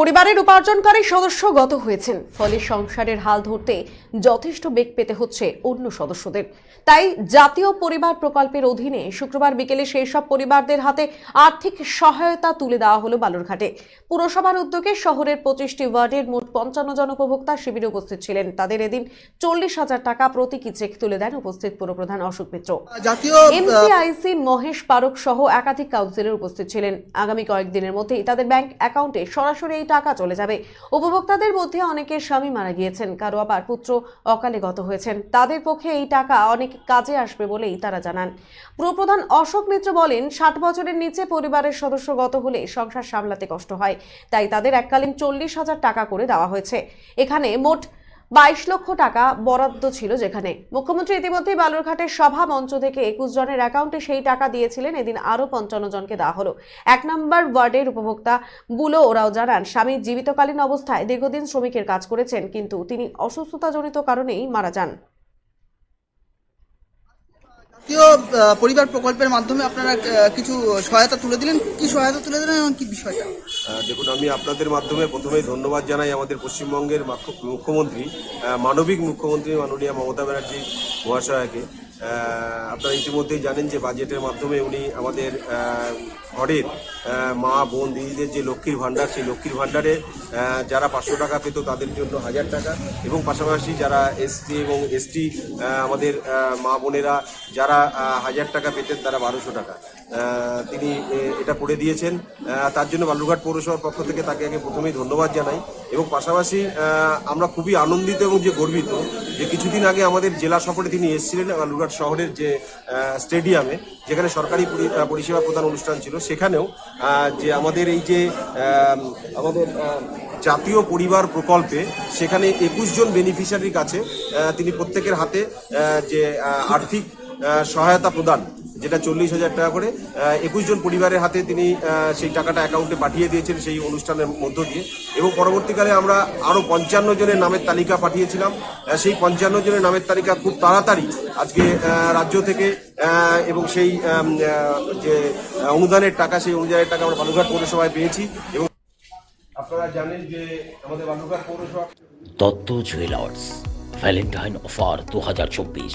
পরিবারের উপার্জনকারী সদস্য গত হয়েছেন। ফলে সংসারের হাল ধরতে যথেষ্ট বেগ পেতে হচ্ছে অন্য সদস্যদের। তাই জাতীয় পরিবার প্রকল্পের অধীনে শুক্রবার বিকেলে সেই সব পরিবারদের হাতে আর্থিক সহায়তা তুলে দেওয়া হলো বালুরঘাটে। পুরসভার উদ্যোগে শহরের পঁচিশটি ওয়ার্ডের মোট পঞ্চান্ন জন উপভোক্তা শিবিরে উপস্থিত ছিলেন। তাদের এদিন চল্লিশ হাজার টাকা প্রতীকী চেক তুলে দেন উপস্থিত পুরপ্রধান অশোক মিত্র। এমসিআইসি মহেশ পারক সহ একাধিক কাউন্সিলর উপস্থিত ছিলেন। আগামী কয়েকদিনের মধ্যেই তাদের ব্যাংক অ্যাকাউন্টে সরাসরি টাকা চলে যাবে। উপভোক্তাদের মধ্যে অনেকের স্বামী মারা গিয়েছেন, কারও আবার পুত্র অকালে গত হয়েছেন। তাদের পক্ষে এই টাকা অনেক কাজে আসবে বলেই তারা জানান। পুরপ্রধান অশোক মিত্র বলেন, ষাট বছরের নিচে পরিবারের সদস্য গত হলে সংসার সামলাতে কষ্ট হয়, তাই তাদের এককালীন চল্লিশ হাজার টাকা করে দেওয়া হয়েছে। এখানে মোট বাইশ লক্ষ টাকা বরাদ্দ ছিল যেখানে। মুখ্যমন্ত্রী ইতিমধ্যে বালুরঘাটের সভা মঞ্চ থেকে একুশ জনের অ্যাকাউন্টে সেই টাকা দিয়েছিলেন। এদিন আরও পঞ্চান্ন জনকে দেওয়া হলো। এক নম্বর ওয়ার্ডের উপভোক্তা বুলো ওরাও জানান, স্বামী জীবিতকালীন অবস্থায় দীর্ঘদিন শ্রমিকের কাজ করেছেন, কিন্তু তিনি অসুস্থতাজনিত কারণেই মারা যান জাতীয় আহ, পরিবার প্রকল্পের মাধ্যমে আপনারা কিছু সহায়তা তুলে দিলেন? কি সহায়তা তুলে দিলেন এবং কি বিষয়টা? দেখুন, আমি আপনাদের মাধ্যমে প্রথমেই ধন্যবাদ জানাই আমাদের পশ্চিমবঙ্গের মুখ্যমন্ত্রী মানবিক মুখ্যমন্ত্রী মাননীয় মমতা ব্যানার্জি মহাশয়াকে। আপনারা ইতিমধ্যেই জানেন যে বাজেটের মাধ্যমে উনি আমাদের ঘরের মা, বোন, দিদিদের যে লক্ষ্মীর ভাণ্ডার, সেই লক্ষ্মীর ভাণ্ডারে যারা পাঁচশো টাকা পেত তাদের জন্য হাজার টাকা। এবং পাশাপাশি যারা এসটি এবং এসটি আমাদের মা বোনেরা যারা হাজার টাকা পেতেন তারা বারোশো টাকা। তিনি এটা করে দিয়েছেন। তার জন্য বালুরঘাট পৌরসভার পক্ষ থেকে তাকে আগে প্রথমেই ধন্যবাদ জানাই। এবং পাশাপাশি আমরা খুবই আনন্দিত এবং যে গর্বিত যে কিছুদিন আগে আমাদের জেলা সফরে তিনি এসেছিলেন বালুরঘাট শহরের যে স্টেডিয়ামে যেখানে সরকারি পরিষেবা প্রদান অনুষ্ঠান ছিল, সেখানেও যে আমাদের এই যে আমাদের জাতীয় পরিবার প্রকল্পে সেখানে একুশ জন বেনিফিশিয়ারির কাছে তিনি প্রত্যেকের হাতে যে আর্থিক সহায়তা প্রদান যেটা চল্লিশ হাজার টাকা করে একুশ জন পরিবারের হাতে তিনি সেই টাকাটা অ্যাকাউন্টে পাঠিয়ে দিয়েছেন সেই অনুষ্ঠানের মধ্য দিয়ে। এবং পরবর্তীকালে আমরা আরও পঞ্চান্ন জনের নামের তালিকা পাঠিয়েছিলাম। সেই পঞ্চান্ন জনের নামের তালিকা খুব তাড়াতাড়ি আজকে রাজ্য থেকে এবং সেই যে অনুদানের টাকা, সেই অনুদানের টাকা আমরা বালুঘাট পৌরসভায় পেয়েছি। এবং আপনারা জানেন যে আমাদের বালুঘাট পৌরসভা দত্ত জুয়েলার্স ভ্যালেন্টাইন অফার দু হাজার চব্বিশ